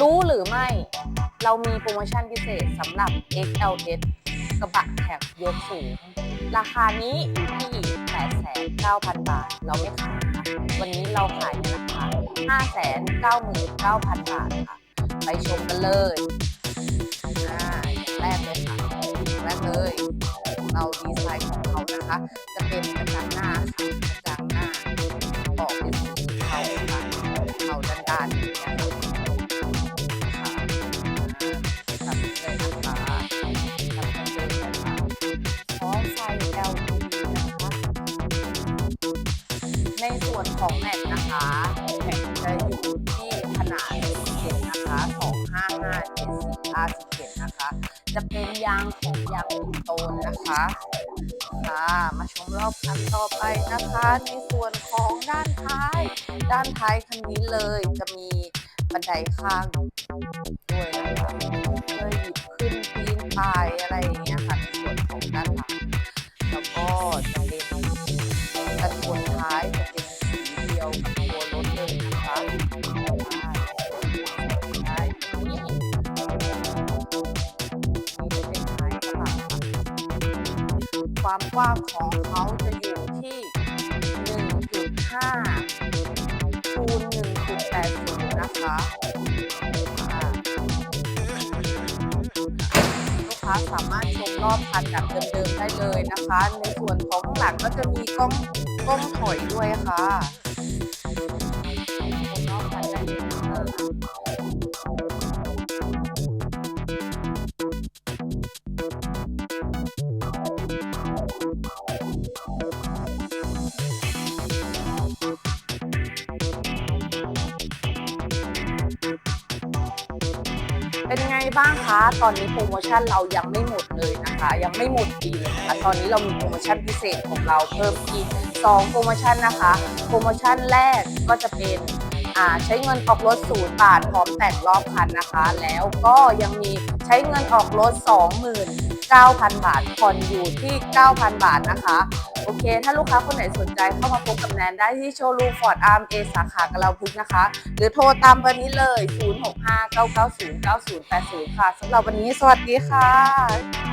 รู้หรือไม่ เรามีโปรโมชั่นพิเศษสำหรับ XLS กระบะแคบยกสูง ราคานี้อยู่ที่ 8,900 บาท เราไม่ขายนะวันนี้เราขายในราคา 599,000 บาทค่ะ ไปชมกันเลยอ่ายแรกเลยค่ะองแรกเลย เราดีไซน์ของเขานะคะ จะเป็นกระจังหน้าค่ะ ของแม็กนะคะแม็กจะอยู่ที่ขนาด17นะคะ255 75 17นะคะ จะเป็นยางของยางปิโตนนะคะค่ะมาชมรอบคันต่อไปนะคะในส่วนของด้านท้าย ด้านท้ายคันนี้เลยจะมีบันไดข้างด้วยนะคะเลยหยิบขึ้นปีนป่ายอะไรอย่างเงี้ยค่ะในส่วนของด้านหลังแล้วก็จะเป็นกันชนท้าย ความกว้างของเขาจะอยู่ที่ 1.5คูณ1.80 นะคะอ่าลูกค้าสามารถชมรอบคันแบบเดิมๆได้เลยนะคะ ในส่วนของข้างหลังก็จะมีกล้องกล้องถอยด้วยค่ะ เป็นไงบ้างคะ ตอนนี้โปรโมชั่นเรายังไม่หมดเลยนะคะ ยังไม่หมดดีเลยนะคะ ตอนนี้เรามีโปรโมชั่นพิเศษของเราเพิ่มอีก2โปรโมชั่นนะคะ โปรโมชั่นแรกก็จะเป็นใช้เงินออกรถศูนย์บาทพร้อมแต่งรอบคันนะคะ แล้วก็ยังมีใช้เงินออกรถ 29,000 บาทผ่อนอยู่ที่ 9,000 บาทนะคะ โอเค ถ้าลูกค้าคนไหนสนใจเข้ามาพบกับแนนได้ที่โชว์รูมฟอร์ดอาร์มเอสาขากระเราพุกนะคะ หรือโทรตามเบอร์นี้เลย 0659909080 ค่ะสำหรับวันนี้สวัสดีค่ะ